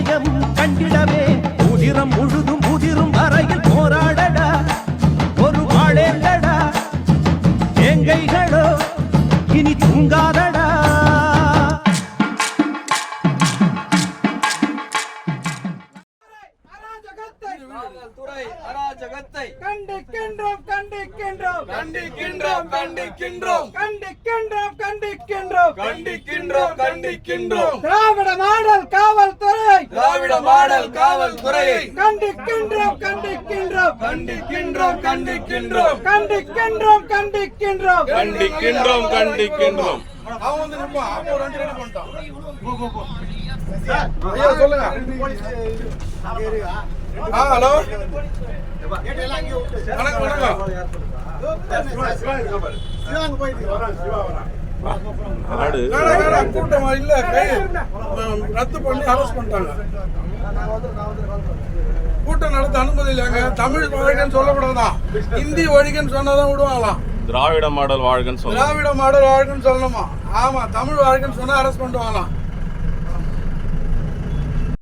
பொன்னுதயம் கண்டிடவே. உதிரம் முழுதும் உதிரும் வரையில் போராடடா. ஒரு வாழேண்டடா எங்கைகளோ இனி தூங்காதடா. கண்டிக்கின்றோம் கண்டிக்கின்றோம். கண்டிக்கின்றோம் கண்டிக்கின்றோம். கண்டிக்கின்றோம் கண்டிக்கின்றோம் கண்டிக்கின்றோம் கண்டிக்கின்றோம் திராவிட மாடல் காவல்துறை மாடல் காவல்துறையை கண்டிக்கின்றோம் கண்டிக்கின்றோம் கண்டிக்கின்றோம் கண்டிக்கின்றோம் கண்டிக்கின்றோம் கண்டிக்கின்றோம் கண்டிக்கின்றோம் கண்டிக்கின்றோம் அவன் வந்து நிற்பான் அப்போ ஒரு ரெண்டு ரெடி பண்ணிட்டான் போ, போ, போ. ஐயா சொல்லுங்க ஆ ஹலோ வணக்கம் வணக்கம் நாடு வேணா, வேணா, கூட்டம் இல்ல ரத்து பண்ணி அரெஸ்ட் பண்ணிட்டாங்க. கூட்டம் நடத்த அனுமதி இல்லைங்க. தமிழ் வாழ்க்கைன்னு சொல்லக்கூடாதான் ஹிந்தி வழிகன்னு சொன்னாதான் விடுவாங்களாம். திராவிட மாடல் வாழ்கன்னு திராவிட மாடல் வாழ்க்கைன்னு சொல்லணுமா? ஆமா தமிழ் வாழ்க்கைன்னு சொன்னா அரெஸ்ட் பண்ணுவாங்களாம்